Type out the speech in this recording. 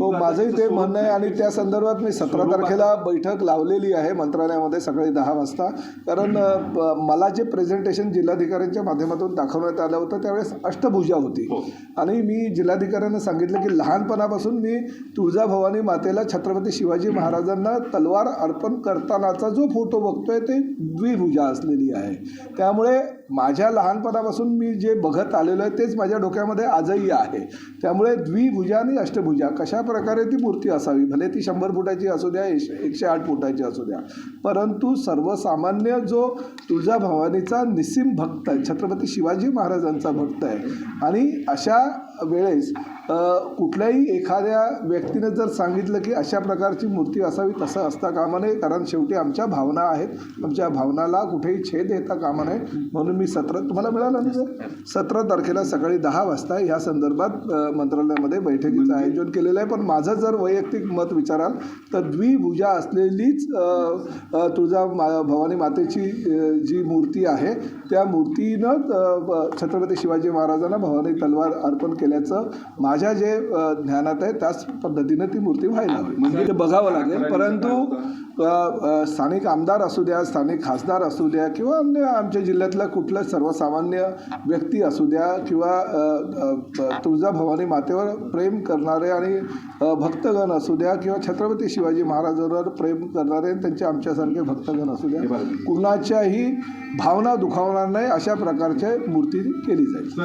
हो माझंही ते म्हणणं आहे आणि त्या संदर्भात मी सतरा तारखेला बैठक लावलेली आहे मंत्रालयामध्ये सकाळी दहा वाजता. कारण मला जे प्रेझेंटेशन जिल्हाधिकाऱ्यांच्या माध्यमातून दाखवण्यात आलं होतं त्यावेळेस अष्टभुजा होती. हो. आणि मी जिल्हाधिकाऱ्यांना सांगितलं की लहानपणापासून मी तुळजाभवानी मातेला छत्रपती शिवाजी महाराजांना तलवार अर्पण करतानाचा जो फोटो बघतोय ते द्विभुजा असलेली आहे. त्यामुळे माझ्या लहानपणापासून मी जे बघत आलेलो आहे तेच माझ्या डोक्यामध्ये आजही आहे. त्यामुळे द्विभुजा आणि अष्टभुजा कशा प्रकारे ती मूर्ती असावी. भले ती शंभर फुटाची असू द्या एकशे एकशे आठ फुटाची असू द्या. परंतु सर्वसामान्य जो तुळजाभवानीचा निस्सिम भक्त आहे छत्रपती शिवाजी महाराजांचा भक्त आहे आणि अशा वेळेस कुठल्याही एखाद्या व्यक्तीने जर सांगितलं की अशा प्रकारची मूर्ती असावी तसं असता कामा नये कारण शेवटी आमच्या भावना आहेत. आमच्या भावनाला कुठेही छेद येता कामा नये. म्हणून मी सतरा तुम्हाला मिळालं ना सर? सतरा तारखेला सकाळी दहा वाजता या संदर्भात मंत्रालयामध्ये बैठकीचं आयोजन केलेलं आहे. पण पण माझं जर वैयक्तिक मत विचाराल तर द्विभुजा असलेलीच तुळजा मा भवानी मातेची जी मूर्ती आहे त्या मूर्तीनं छत्रपती शिवाजी महाराजांना भवानी तलवार अर्पण केल्याचं माझ्या जे ज्ञानात आहे त्याच पद्धतीनं ती मूर्ती व्हायला हवी. म्हणजे ते बघावं लागेल. परंतु स्थानिक आमदार असू द्या स्थानिक खासदार असू द्या किंवा अन्य आमच्या जिल्ह्यातला कुठला सर्वसामान्य व्यक्ती असू द्या किंवा तुळजा भवानी मातेवर प्रेम करणारे आणि भक्तगण असू द्या किंवा छत्रपती शिवाजी महाराजांवर प्रेम करणारे त्यांचे आमच्यासारखे भक्तगण असू द्या. कुणाच्याही भावना दुखावणार नाही अशा प्रकारची मूर्ती केली जाईल.